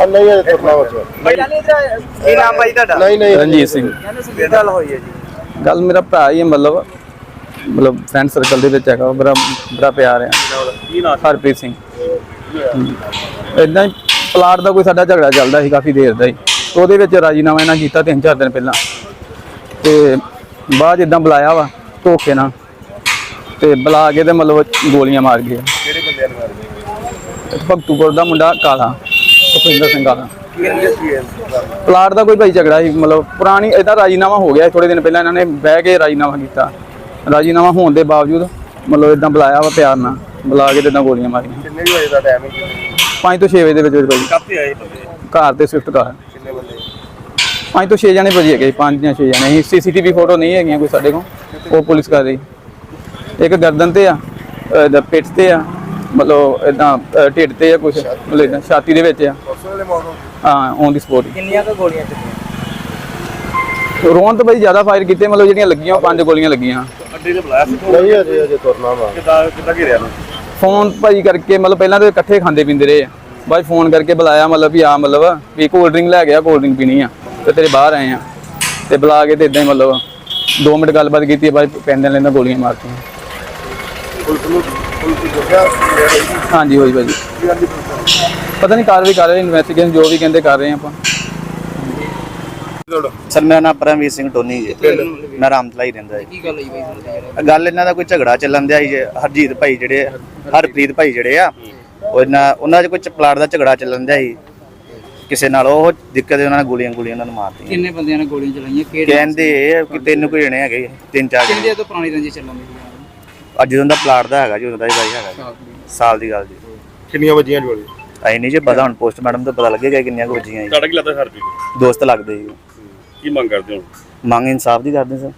ਆ ਨਹੀਂ ਇਹ ਤੁਰਨਾ ਵਾ ਕੀ ਨਾਮ ਭਾਈ ਤੁਹਾਡਾ? ਨਹੀਂ ਨਹੀਂ। ਰਣਜੀਤ ਸਿੰਘ। ਕੀ ਗੱਲ ਹੋਈ ਹੈ ਜੀ? ਗੱਲ ਮੇਰਾ ਭਰਾ ਹੀ ਹੈ ਮਤਲਬ ਮਤਲਬ ਫਰੈਂਡ ਸਰਕਲ ਦੇ ਵਿੱਚ ਹੈਗਾ ਉਹ ਬੜਾ ਬੜਾ ਪਿਆਰ ਹੈ। ਕੀ ਨਾਮ? ਹਰਪ੍ਰੀਤ ਸਿੰਘ। ਇਦਾਂ ਹੀ ਪਲਾਟ ਦਾ ਕੋਈ ਸਾਡਾ ਝਗੜਾ ਚੱਲਦਾ ਸੀ ਕਾਫੀ ਦੇਰ ਦਾ ਹੀ। ਤੇ ਉਹਦੇ ਵਿੱਚ ਰਾਜੀਨਾਮਾ ਇਹਨਾਂ ਕੀਤਾ ਤਿੰਨ ਚਾਰ ਦਿਨ ਪਹਿਲਾਂ। ਤੇ ਬਾਅਦ ਇਦਾਂ ਬੁਲਾਇਆ ਵਾ ਧੋਖੇ ਨਾਲ। ਤੇ ਬੁਲਾ ਕੇ ਤੇ ਮਤਲਬ ਗੋਲੀਆਂ ਮਾਰ ਗਏ। ਕਿਹੜੇ ਬੰਦੇ ਨੂੰ ਮਾਰਦੇ ਭਗਤੂਪੁਰ ਦਾ ਮੁੰਡਾ ਕਾਲਾ। ਸੁਖਿੰਦਰ ਸਿੰਘ ਇਹ? ਪਲਾਟ ਦਾ ਕੋਈ ਭਾਈ ਝਗੜਾ ਸੀ ਮਤਲਬ ਪੁਰਾਣੀ ਇਹਦਾ ਰਾਜੀਨਾਮਾ ਹੋ ਗਿਆ ਥੋੜੇ ਦਿਨ ਪਹਿਲਾਂ ਇਹਨਾਂ ਨੇ ਬਹਿ ਕੇ ਰਾਜੀਨਾਮਾ ਕੀਤਾ। ਰਾਜੀਨਾਮਾ ਹੋਣ ਦੇ ਬਾਵਜੂਦ ਮਤਲਬ ਇਦਾਂ ਬੁਲਾਇਆ ਵਾ ਪਿਆਰ ਨਾਲ ਬੁਲਾ ਕੇ ਤੇ ਇਦਾਂ ਗੋਲੀਆਂ ਮਾਰੀਆਂ। ਕਿੰਨੇ ਕੁ ਵਜੇ ਦਾ ਟਾਈਮ ਹੈ 5 ਤੋਂ 6 ਵਜੇ ਦੇ ਵਿੱਚ ਵਿੱਚ ਭਾਈ। ਕਾਫੀ ਆਏ ਬੰਦੇ ਘਰ ਤੇ ਸਵਿਫਟ ਕਾਰ ਕਿੰਨੇ ਬੰਦੇ 5 ਤੋਂ 6 ਜਣੇ ਭਾਜੀ ਹੈਗੇ 5 ਜਾਂ 6 ਜਣੇ। ਸੀਸੀਟੀਵੀ ਫੋਟੋ ਨਹੀਂ ਹੈਗੀਆਂ ਕੋਈ ਸਾਡੇ ਕੋਲ ਉਹ ਪੁਲਿਸ ਕਰ ਰਹੀ। ਇੱਕ ਗਰਦਨ ਤੇ ਆ ਪਿੱਠ ਤੇ ਆ ਮਤਲਬ ਇਦਾਂ ਢਿੱਡ ਤੇ ਆ ਕੁਝ ਮਤਲਬ ਏਦਾਂ ਛਾਤੀ ਦੇ ਵਿੱਚ ਆ। ਹਾਂ ਔਨ ਦੀ ਸਪੋਟ ਕਿੰਨੀਆਂ ਕੁ ਗੋਲੀਆਂ ਚੱਲੀਆਂ? ਰੋਣ ਤਾਂ ਭਾਈ ਜ਼ਿਆਦਾ ਫਾਇਰ ਕੀਤੇ ਮਤਲਬ ਜਿਹੜੀਆਂ ਲੱਗੀਆਂ ਉਹ ਪੰਜ ਗੋਲੀਆਂ ਲੱਗੀਆਂ। ਅੱਡੇ ਤੇ ਬੁਲਾਇਆ ਸੀ ਨਹੀਂ ਅਜੇ ਅਜੇ ਤੁਰਨਾ ਵਾ। ਕਿੱਦਾਂ ਕਿੱਦਾਂ ਘੇਰਿਆ ਨੂੰ ਫੋਨ ਭਾਈ ਕਰਕੇ ਮਤਲਬ ਪਹਿਲਾਂ ਤਾਂ ਇਕੱਠੇ ਖਾਂਦੇ ਪੀਂਦੇ ਰਹੇ ਆ। 'ਚ ਫੋਨ ਕਰਕੇ ਬੁਲਾਇਆ ਮਤਲਬ ਵੀ ਆ ਮਤਲਬ ਵੀ ਕੋਲਡ ਡਰਿੰਕ ਲੈ ਗਿਆ ਕੋਲਡ ਡਰਿੰਕ ਪੀਣੀ ਆ। ਤੇ ਤੇਰੇ ਬਾਹਰ ਆਏ ਆ। ਤੇ ਬੁਲਾ ਕੇ ਤੇ ਇਦਾਂ ਹੀ ਮਤਲਬ 2 ਮਿੰਟ ਗੱਲਬਾਤ ਕੀਤੀ ਬਾਅਦ ਪੈਂਦੇ ਲੈਂਦਾ ਗੋਲੀਆਂ ਮਾਰਤੀਆਂ। ਪੁਲਿਸ ਨੂੰ ਹਾਂਜੀ ਹੋਈ ਭਾਜੀ। ਪਤਾ ਨਹੀਂ ਕਾਰਵਾਈ ਕਰ ਰਹੇ ਇਨਵੈਸਟੀਗੇਸ਼ਨ ਜੋ ਵੀ ਕਹਿੰਦੇ ਕਰ ਰਹੇ ਆ ਆਪਾਂ। ਸਰ ਮੇਰਾ ਨਾਮ ਪਰਮਵੀਰ ਸਿੰਘ ਟੋਨੀ ਜੀ। ਮੈਂ ਰਾਮਤਲਾ ਹੀ ਰਹਿੰਦਾ ਜੀ। ਕੀ ਗੱਲ ਹੋਈ ਬਾਈ ਗੱਲ ਇਹਨਾਂ ਦਾ ਕੋਈ ਝਗੜਾ ਚੱਲਣ ਦਿਆ ਜੀ ਹਰਜੀਤ ਭਾਈ ਜਿਹੜੇ ਹਰਪ੍ਰੀਤ ਭਾਈ ਜਿਹੜੇ ਆ ਉਹ ਇਹਨਾਂ ਉਹਨਾਂ 'ਚ ਕੋਈ ਪਲਾਟ ਦਾ ਝਗੜਾ ਚੱਲਣ ਦਿਆ ਸੀ। ਕਿਸੇ ਨਾਲ ਉਹ ਦਿੱਕਤ ਉਹਨਾਂ ਨੇ ਗੋਲੀਆਂ ਗੋਲੀਆਂ ਉਹਨਾਂ ਨੂੰ ਮਾਰਤੀਆਂ। ਕਿੰਨੇ ਬੰਦਿਆਂ ਨੇ ਗੋਲੀਆਂ ਚਲਾਈਆਂ? ਕਿਹੜੇ ਕਹਿੰਦੇ ਕਿ ਤਿੰਨ ਕੁ ਜਣੇ ਹੈਗੇ ਤਿੰਨ ਚਾਰ ਕਿੰਨੇ ਤੋਂ ਪੁਰਾਣੀ ਰੰਜੀ ਚੱਲਣ ਦੀ? ਅੱਜ ਜਦੋਂ ਦਾ ਪਲਾਟ ਦਾ ਹੈਗਾ ਜੀ ਉਦੋਂ ਦਾ ਹੀ ਭਾਈ ਹੈਗਾ ਜੀ। ਸਾਲ ਦੀ। ਗੱਲ ਜੀ। ਕਿੰਨੀਆਂ ਵਜੀਆਂ ਜੋੜੀ? ਐ ਨਹੀਂ ਜੀ ਪਤਾ ਹੁਣ ਪੋਸਟਮਾਰਟਮ ਤੋਂ ਪਤਾ ਲੱਗੇਗਾ ਕਿੰਨੀਆਂ ਕੁ ਵੱਜੀਆਂ ਜੀ। ਤੁਹਾਡਾ ਕੀ ਲੱਗਦਾ ਹਰ ਦੋਸਤ ਲੱਗਦੇ ਜੀ। ਕੀ ਮੰਗ ਕਰਦੇ ਹੋ? ਮੰਗ ਇਨਸਾਫ ਦੀ ਕਰਦੇ ਸਰ।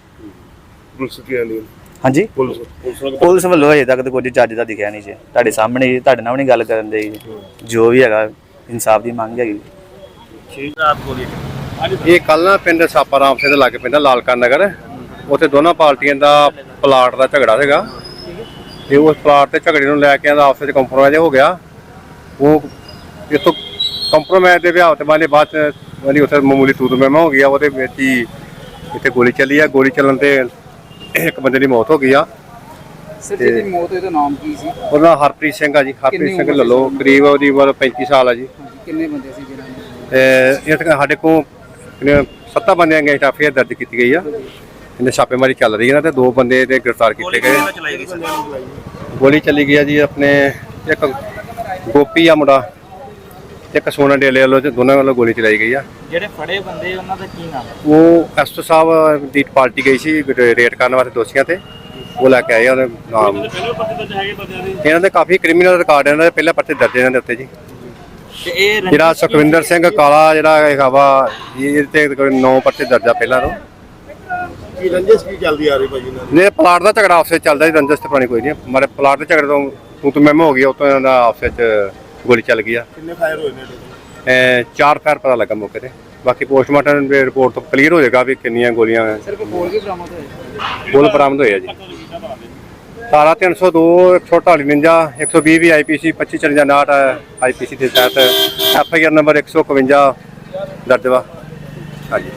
ਪੁਲਿਸ ਕੀ ਆਂਦੀ ਹਾਂਜੀ? ਪੁਲਿਸ। ਪੁਲਿਸ ਨੂੰ ਪੁਲਿਸ ਵੱਲੋਂ ਅਜੇ ਤੱਕ ਤਾਂ ਕੁਝ ਚੱਜ ਦਾ ਦਿਖਿਆ ਨਹੀਂ ਜੀ। ਤੁਹਾਡੇ ਸਾਹਮਣੇ ਜੀ ਤੁਹਾਡੇ ਨਾਲ ਵੀ ਨਹੀਂ ਗੱਲ ਕਰਨ ਦੇ ਜੀ। ਜੋ ਵੀ ਹੈਗਾ ਇਨਸਾਫ ਦੀ ਮੰਗ ਹੈਗੀ। ਇਹ ਕੱਲ ਨਾ ਪਿੰਡ ਸਾਪਾਰਾਮ ਸਿੰਘ ਦੇ ਲਾਗੇ ਪੈਂਦਾ ਲਾਲਕਾ ਨਗਰ। ਉੱਥੇ ਦੋਨਾਂ ਪਾਰਟੀਆਂ ਦਾ ਪਲਾਟ ਦਾ ਝਗੜਾ ਸੀਗਾ। ਤੇ ਉਸ ਪਲਾਟ ਤੇ ਝਗੜੇ ਨੂੰ ਲੈ ਕੇ ਇਹਦਾ ਆਪਸ ਵਿੱਚ ਕੰਪਰੋਮਾਈਜ਼ ਹੋ ਗਿਆ। ਉਹ ਇਤੋਂ ਕੰਪਰੋਮਾਈਜ਼ ਦੇ ਵਿਆਹ ਤੇ ਬਾਅਦ ਬਾਅਦ ਵਾਲੀ ਉੱਥੇ ਮਾਮੂਲੀ ਤੂਤ ਮਹਿਮਾ ਹੋ ਗਿਆ ਉਹਦੇ ਵਿੱਚ ਹੀ ਇੱਥੇ ਗੋਲੀ ਚੱਲੀ ਆ। ਗੋਲੀ ਚੱਲਣ ਤੇ ਇੱਕ ਬੰਦੇ ਦੀ ਮੌਤ ਹੋ ਗਈ ਆ। ਸਰ ਜਿਹਦੀ ਮੌਤ ਹੋਈ ਦਾ ਨਾਮ ਕੀ ਸੀ? ਉਹਦਾ ਹਰਪ੍ਰੀਤ ਸਿੰਘ ਆ ਜੀ। ਹਰਪ੍ਰੀਤ ਸਿੰਘ ਲੱਲੋ ਕਰੀਬ ਉਹਦੀ ਉਮਰ 35 ਸਾਲ ਆ ਜੀ। ਕਿੰਨੇ ਬੰਦੇ ਸੀ ਤੇ ਇਹ ਸਾਡੇ ਕੋਲ ਸੱਤਾ ਬੰਦਿਆਂ ਗਏ ਐਫਆਈਆਰ ਦਰਜ ਕੀਤੀ ਗਈ ਆ। ਇਹਨੇ ਛਾਪੇਮਾਰੀ ਚੱਲ ਰਹੀ ਹੈ ਨਾ ਤੇ ਦੋ ਬੰਦੇ ਤੇ ਗ੍ਰਿਫਤਾਰ ਕੀਤੇ ਗਏ। ਗੋਲੀ ਚੱਲੀ ਗਈ ਆ ਜੀ ਆਪਣੇ ਇੱਕ ਗੋਪੀ ਆ ਮੁੰਡਾ ਇੱਕ ਸੋਨਾ ਡੇਲੇ ਵੱਲੋਂ ਤੇ ਦੋਨਾਂ ਵੱਲੋਂ ਗੋਲੀ ਚਲਾਈ ਗਈ ਆ। ਜਿਹੜੇ ਫੜੇ ਬੰਦੇ ਉਹਨਾਂ ਦਾ ਕੀ ਨਾਮ ਉਹ ਐਸਟੋ ਸਾਹਿਬ ਦੀ ਪਾਰਟੀ ਗਈ ਸੀ ਰੇਟ ਕਰਨ ਵਾਸਤੇ ਦੋਸ਼ੀਆਂ ਤੇ। ਉਹ ਲੈ ਕੇ ਆਏ ਉਹਦੇ ਨਾਮ ਇਹਨਾਂ ਦੇ ਕਾਫੀ ਕ੍ਰਿਮੀਨਲ ਰਿਕਾਰਡ ਇਹਨਾਂ ਦੇ ਪਹਿਲਾਂ ਪਰਚੇ ਦਰਜ ਇਹਨਾਂ ਦੇ ਉੱਤੇ ਜੀ। ਤੇ ਇਹ ਜਿਹੜਾ ਸੁਖਵਿੰਦਰ ਸਿੰਘ ਕਾਲਾ ਜਿਹੜਾ ਹੈਗਾ ਵਾ ਇਹ ਤੇ 9 ਪਰਚੇ ਦਰਜਾ ਪਹਿਲਾਂ ਤੋਂ। ਕੀ ਰੰਜਿਸ਼ ਕੀ ਚੱਲਦੀ ਆ ਰਹੀ ਭਾਜੀ ਇਹਨਾਂ ਦੀ? ਨੇ ਪਲਾਟ ਦਾ ਝਗੜਾ ਆਪਸੇ ਚੱਲਦਾ ਜੀ ਰੰਜਸ ਤੇ ਪਾਣੀ ਕੋਈ ਨਹੀਂ। ਮਾਰੇ ਪਲਾਟ ਦੇ ਝਗੜੇ ਤੋਂ ਤੂੰ ਤੂੰ ਮੈਂ ਹੋ ਗਿਆ ਉਤੋਂ ਇਹਨਾਂ ਦਾ ਆਪਸੇ ਚ ਗੋਲੀ ਚੱਲ ਗਈ ਆ। ਕਿੰਨੇ ਫਾਇਰ ਹੋਏ ਨੇ total? ਐ ਚਾਰ ਫੈਰ ਪਤਾ ਲੱਗਾ ਮੌਕੇ ਤੇ। ਬਾਕੀ ਪੋਸਟਮਾਰਟਮ ਦੀ ਰਿਪੋਰਟ ਤੋਂ ਕਲੀਅਰ ਹੋ ਜਾਏਗਾ ਵੀ ਕਿੰਨੀਆਂ ਗੋਲੀਆਂ ਸਿਰਫ ਗੋਲ ਵੀ ਬਰਾਮਦ ਹੋਏ। ਗੋਲ ਬਰਾਮਦ ਹੋਏ ਆ ਜੀ। 302 148 49 120 ਵੀ ਆਈਪੀਸੀ 2554 59 ਆਈਪੀਸੀ ਦੇ ਤਹਿਤ। ਐਫਆਈਆਰ ਨੰਬਰ 151 ਦਰਜ ਵਾ। ਹਾਂਜੀ।